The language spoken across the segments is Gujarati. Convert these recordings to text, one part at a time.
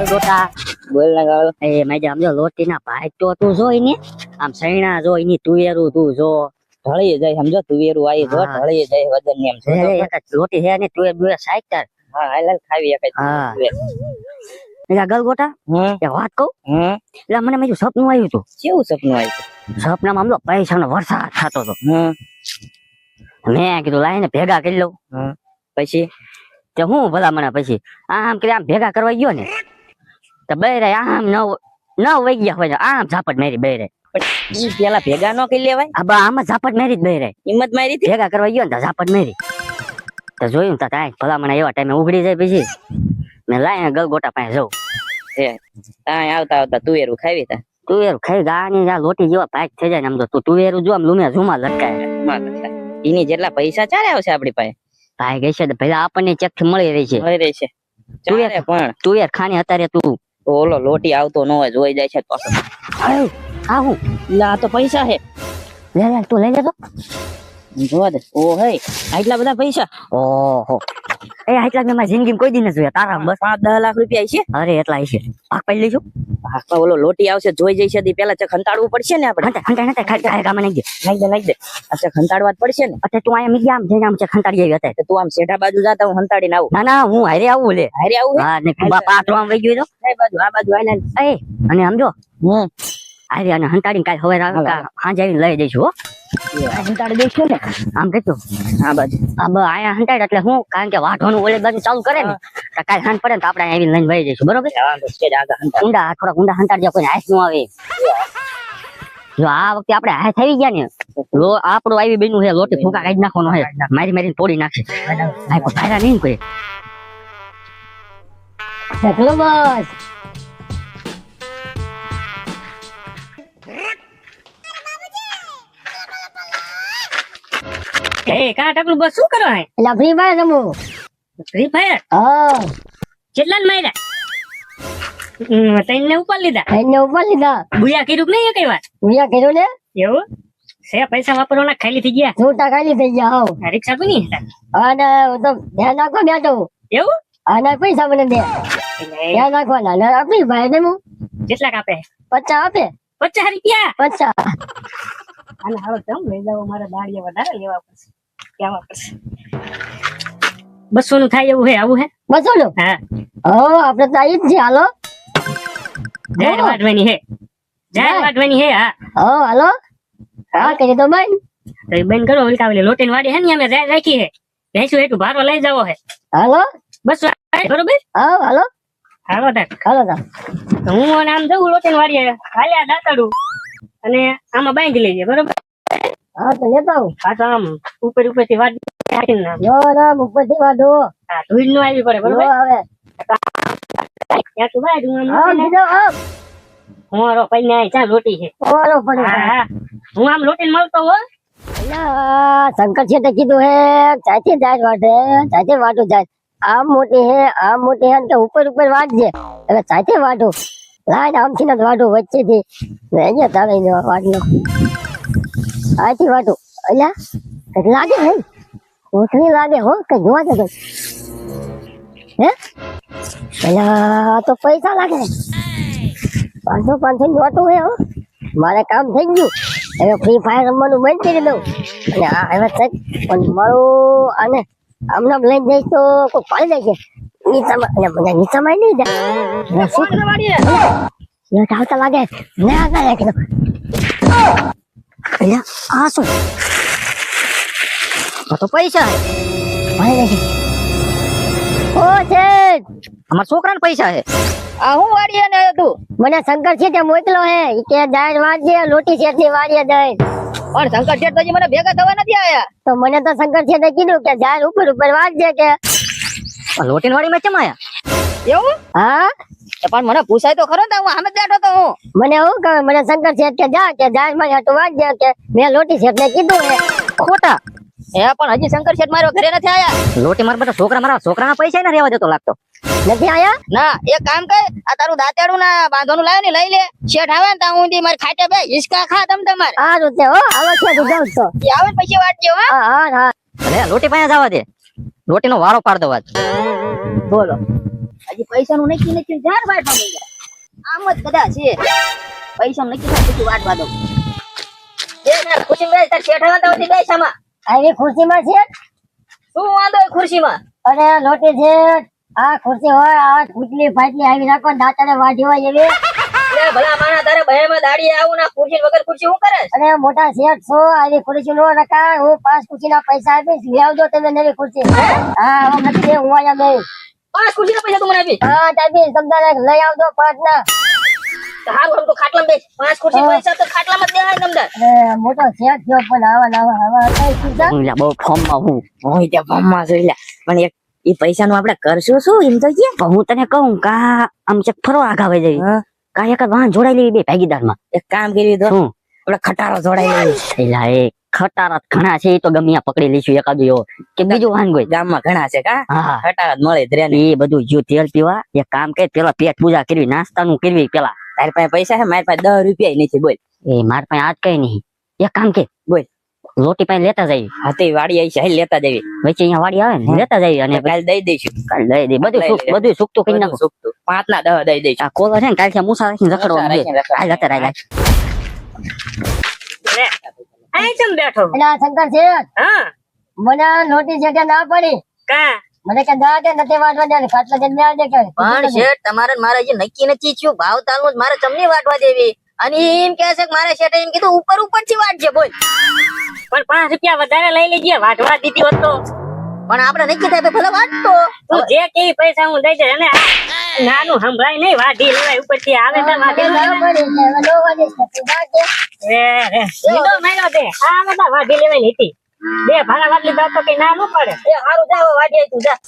ગલગોટા બોલ ના ગાળો. એ મેં સમજો લોટીના ભાઈ તો તું જોઈ ને. આમ સૈણા જોઈ ની તુવેરું તું જો. ઢળી જાય સમજો તુવેરું આવી જો ઢળી જાય વજન ને એમ લોટી હે ને તુવેર બુવેર સાઈકર હા હાલ ખાવી એક હા. એટલે ગલગોટા હમ. વાત કહું? એટલે મને મેં સપનું આવ્યું હતું. કેવું સપનું આવ્યું સપનામાં આમ તો પૈસાનો વરસાદ થતો હતો. મેં કીધું લાઈને ભેગા કરી લઉં. પછી તે હું ભલા મને પછી આમ કે આમ ભેગા કરવા ગયો ને તો બેરે આમ નવ ન વઈ ગયા હોય આમ ઝાપટ મેરી બેરે ઈ પેલા ભેગા ન કરી લેવાય? આ બા આમાં ઝાપટ મેરી જ બેરે હિંમત મારી ભેગા કરવા ગયો ને ઝાપટ મેરી. તો જોયું તા તાય ભલા મને એવા ટાઈમે ઉઘડી જાય પછી. મેં લાય ગલગોટા પાસે જવું તાય આવતા આવતા તુવેરું ખાવી તા તુવેરું ખાઈ ગાની આ લોટી જેવા પાક થઈ જાય ને આમ તો તું તુવેરું જો આમ લુમે ઝુમા લટકાય. એની જેટલા પૈસા ચાલે આવશે આપડી પાસે? ભાઈ છે પેલા આપણને ચેક મળી રહી છે. મળી રહેશે તુવેર. ચારે પણ. તુવેર ખાની અત્યારે તું તો ઓલો લોટી આવતો ન હોય, જોઈ જાય છે પાછો આવું લે તો પૈસા હે લે લે, તું લઈ લેતો જોવા દે ઓ હે આટલા બધા પૈસા? ઓહો. એ આટલા મેં મારી જિંદગીમાં કોઈ દી નથી જોયા. તારા બસ પાંચ દસ લાખ રૂપિયા છે અરે એટલા છે પાક પાડી લઈશું પાકમાં ઓલો લોટી આવશે જોઈ જઈશે તી પેલા ચક હંતાડવું પડશે ને આપણે? હંટા ખાઈ ખાઈ ગામાં નાખી દે. નાખી દે નાખી દે. આ ચક હંતાડવા જ પડશે ને. અત્યારે તું અહીંયા મીડિયા આમ જઈને આમ છે ખંટાડી આવી હતા તું આમ શેઠા બાજુ જાતા હું હંતાડીને આવું. ના ના હું હારે આવું લે. હારે આવું હે? હા ને બા પાટો આમ વહી ગયો આ બાજુ આ બાજુ આવીને એ અને સમજો હમ. હારે અને હંટાડીને કાલ હવે હાંજે આવીને લઈ જઈશું હો. હંતાડી દઈશું ને? આમ કહેતું હા બાજુ. આ બ આયા હંટાડ એટલે હું? કારણ કે વાઢવાનું ઓલે બાજુ ચાલુ કરે ને તો કાલ હાંજ પડે ને તો આપણે આવીને લઈને વહી જઈશું બરોબર? વાંધો છે જ આગળ હંતાડ. ઊંડા થોડા ઊંડા હંટાડ જાય કોઈ હાથનું આવે. જો આ વખતે આપણે હાથ થઈ ગયા ને લો આપણું આવી બેનું છે લોટી ફૂંકા કાઢી નાખવાનો છે. મારી મારીને તોડી નાખશે. આ કોઈ નહીં કોઈ. ચલો બસ. એ કા ટકલું બસ શું કરો હે એટલે ફ્રી ફાયર રમવું ફ્રી ફાયર હા. કેટલા માર્યા? હમ, તઈને ઉપર લીધા. એને ઉપર લીધા. બુયા કર્યું નહીં કઈ વાર ઉયા કર્યું ને? એવું? છે પૈસા વાપરવાના ખાલી થઈ ગયા? તું ખાલી થઈ ગયા રિક્ષા હતા અને હું તો ધ્યાન રાખવા બેઠો એવું? અને પૈસા મને દે. ધ્યાન રાખવાના. ને આપણી ભાઈ ને હું કેટલા કાપે પચાસ આપે. પચાસ રૂપિયા? પચાસ. અને હવે કેમ લઈ જાવ? મારે દાડિયા વધારે લેવા પડશે. લેવા પડશે બસો નું થાય એવું હે આવું હે બસો નું હા હો આપડે તો આવી જ છે હાલો જાહેર વાટવાની હે જાહેર જાહેર? વાટવાની હે હા હો હાલો હા કરી તો ભાઈ તો એ બંધ કરો ઓલકા ઓલી લોટીન વાડી હે ને અમે જાહેર રાખી હે ભેંસું એટલું ભારો લઈ જાવો હે હાલો બસો બરોબર હા હાલો હાલો તાર હાલો તા તો હું અને આમ જવું લોટીન વાડીએ હાલ્યા દાતાડું અને આમાં બાંધી લઈએ બરોબર? હા તો લેતા આવું. આમ ઉપર ઉપરથી વાડી જો રામ ઉપરથી વાંધો હા ધૂળનું આવી પડે બરોબર? હવે. ત્યાં તું બાય હું આમ બીજો હા. હું પૈને આય ચા લોટી છે. પડે હા આમ લોટીને મળતો હો શંકર છે તે કીધું હે ચાચી જાય વાટે ચાચી વાટું જાય આમ મોટી હે આમ મોટી હે ને કે ઉપર ઉપર વાટજે એટલે ચાચી વાટું લાઈન આમથી ને વાટું વચ્ચેથી. અહીંયા તારે વાટલો આથી વાતો. અલ્યા કઈ લાગે નહીં કોથળી લાગે હો કઈ જોવા કઈ હે? અલ્યા તો પૈસા લાગે. પાંચસો પાંચસો નોટું હે હો. મારે કામ થઈ ગયું. હવે ફ્રી ફાયર રમવાનું બંધ કરી દઉં. અને આ હવે ચેક, પણ મારું આને અમને લઈને જઈશ તો કોઈ પાડી દેશે નીચામાં અને બધા નીચામાં નહીં જાય. લાગે. ને આગળ રાખી એટલે આ શું? આ તો પૈસા પાડી દેશે ઓ છે. અમારા છોકરાને પૈસા હે આ હું વાડીએ ને તું? મને શંકર છે તે મોકલો હે. ઈ કે જાય વાડીએ લોટી શેઠની વાડીએ પણ શંકર શેઠ તો મને ભેગા થવા નથી આયા. તો મને તો શંકર છે તે કીધું કે જાય ઉપર ઉપર વાંચજે કે. લોટીન વાડી માં ચમાયા એવું? હા? પણ મને પૂછાય તો ખરો હું આમે બેઠો તો હું. મને એવું કહે મને શંકર શેઠ કે જા કે માં મેં લોટી શેઠ ને કીધું હે ખોટા. એ પણ હજી શંકર શેઠ મારો ઘરે નથી આયા. લોટી મારા બધા છોકરા મારા છોકરાના પૈસા ને રહેવા દેતો લાગતો. નથી આયા? ના એક કામ કર આ તારું દાંતેડું ના બાંધવાનું લાવ્યો ને લઈ લે. શેઠ આવે ને ત્યાં હું મારી ખાટે બે હિસકા ખા તમ તમારે. હો છે તો આવે પછી વાટજો હા. હા હા હા. અરે લોટી પાસે જવા દે. લોટીનો વારો પાડ દો બોલો. હજી પૈસાનું નક્કી નથી જાર વાટવા માંડ્યા. આમ જ કદા છે પૈસાનું નક્કી થાય પછી વાટવા દો જે ના ખુશી બેસ તાર શેઠ વાંધા હતી બેસ આવી ખુરશીમાં છે? શું વાંધો ખુરશીમાં? અને લોટી છે. આ ખુરશી હોય આ ગુટલી ફાટલી આવી નાખો ને વાઢી હોય એવી. ભલા માણા તારે ભયમાં દાડીએ આવું ના ખુરશી વગર ખુરશી હું કરે અને મોટા શેઠ છો આવી ખુરશી લો રખાય હું પાંચ ખુરશી ના પૈસા આપીશ. લઈ આવજો તમે નવી ખુરશી. હા? નથી હું અહીંયા નહીં પાંચ ખુરશીના પૈસા તું મને આપી. હા આપીશ તમને લઈ આવજો પાંચ ના. તો હારું હારું તો ખાટલામાં બેસ. પાંચ ખુરશી પૈસા તો ખાટલામાં જ દેવાય તમને અરે મોટો શેઠ થયો પણ આવા નવા આવા કઈ સુધા હું બહુ ફોર્મમાં હું. હું ત્યાં ભમવા જોઈ લે પણ એક એ પૈસાનું આપણે કરશું શું? એમ તો કે હું તને કહું કા આમ ચેક ફરવા આગાવે જઈ હા. કા એક જ વાહન જોડાઈ લેવી બે ભાગીદારમાં. એક કામ કરી દો શું? આપણે ખટારો જોડાઈ લેવી. એલા એ ખટારા ઘણા છે એ તો ગમે ત્યાં પકડી લઈશું એકાદું એવો. કે બીજું વાહન કોઈ ગામમાં ઘણા છે કા? હા. ખટારા જ મળે જ રે ને એ બધું જ્યું તેલ પીવા એક કામ કે પેલા પેટ પૂજા કરવી નાસ્તાનું કરવી પેલા. તારી પાસે પૈસા છે? મારી પાસે દસ રૂપિયા નથી બોલ. એ માર પાસે આજ કઈ નહીં. એક કામ કે બોલ. રોટી પાસે લેતા જઈ હાથી વાડી આવી છે હાલ લેતા દેવી વચ્ચે અહીંયા વાડી આવે ને લેતા જઈ અને કાલ દઈ દઈશું. કાલ લઈ દે બધું લઈ સુક લે. બધું સુકતું કરી બધું નાખો. સુકતું. પાંચ ના દસ દઈ દઈશું. આ કોલો છે ને કાલ મુસા રાખીને રખડવાનું છે રાખીને રખડવાનું. આજ અત્યારે આજ અહીં કેમ બેઠો એટલે શંકર શેઠ હા. મને આ નોટિસ જગ્યા ના પડી. કા? મને કે ના કે નથી વાંચવા દે ખાટલા જઈને આવજે કે પણ શેઠ તમારે મારે જે નક્કી નથી થયું. ભાવ તાલનું મારે તમને વાટવા દેવી. અને એમ કહે છે કે મારે શેઠે એમ કીધું ઉપર ઉપરથી વાટજે બોલ. પણ પાંચ રૂપિયા વધારે લઈ લેજે વાટવા દીધી હોત તો. પણ આપણે નક્કી થાય તો ભલે વાટતો જે કેવી પૈસા હું દઈ દે અને આ નાનું સંભળાય નહીં વાઢી લેવાય ઉપરથી આવે તો વાઢી. તું રે આ બધા વાઢી હતી. બે ભાડા વાટલી બાદ તો કઈ ના ન પડે. એ સારું જાવ વાઢી તું જા.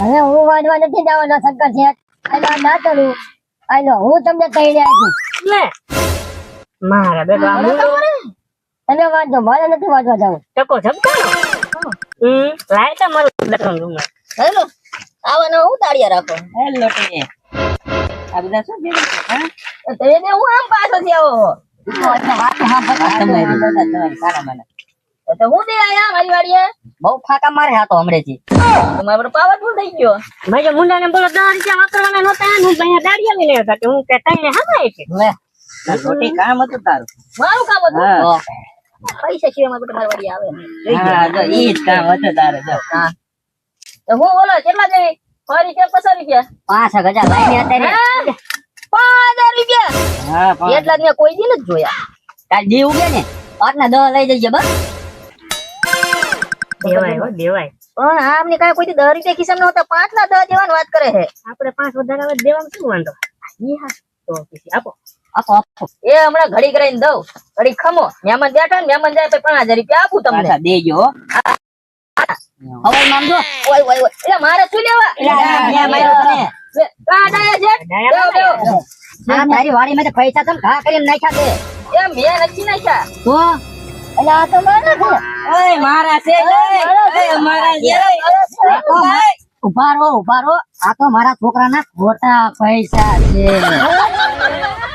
હવે હું વાંચવા નથી જવાનો શંકર છે. ના કરું હું તમને કહીને રહ્યા લે. મારા બેટા તમે વાંચો મારે નથી વાંચવા જવું. ટકો ઝબકાનો હમ લાય તો મારું દર્શન રૂમ હેલો. આવાનો હું તાળિયા રાખો. હેલો કે આ બધા શું કે હા? તો એને હું આમ પાછો થી આવો તમારી તમારી સારા મને તો હું દે આયા મારી વાડીએ? બહુ ફાકા મારે હા તો હમણેથી તમારો પાવરફુલ થઈ ગયો. મેં મુંડા ને બોલો દસ રૂપિયા વાપરવાના નહોતા. હું અહીંયા દાડિયા લઈને આવ્યો કે હું કે તઈને હમાય છે. લે. રોટી કામ હતું તારું. મારું કામ હતું? પૈસા સિવાય મારે તમારી વાડી આવે હા જો ઈ જ કામ હતું તારું જો. તો હું બોલો કેટલા દેવી ફરી પચાસ રૂપિયા? પાંચ હજાર લાઈને અત્યારે. પાંચ હજાર રૂપિયા? એટલા જ કોઈ દી નથી જોયા. ઉગે ને? પાંચ ના દસ લઈ જઈએ બસ. દેવાય હો દેવાય. પણ આમને કાંઈ કોઈ દી રૂપિયા ખિસ્સામાં નહોતા. પાંચ ના દસ દેવાની વાત કરે છે. આપણે પાંચ વધારે આવે દેવામાં શું વાંધો? તો પછી આપો. આપો આપો. એ હમણાં ઘડી કરીને દઉં. ઘડી ખમો. મહેમાન બેઠા ને મહેમાન જાય પાંચ હજાર રૂપિયા આપું તમને. દેજો હો. હવે મામજો ઓય ઓય ઓય. એટલે મારે શું લેવા? ન્યા માર્યો તને. બે, છે? ડાયા બેહો, બેહો. આ તારી વાડી માં પૈસા તમે ઘા કરીને નાખ્યા છે. એ મેં નથી નાખ્યા. તો એટલે આ તો મારે છે. ઓય મારા છે ઓય. મારા છે. ઊભા રહો ઊભા રહો. આ તો મારા છોકરાના ખોટા પૈસા છે.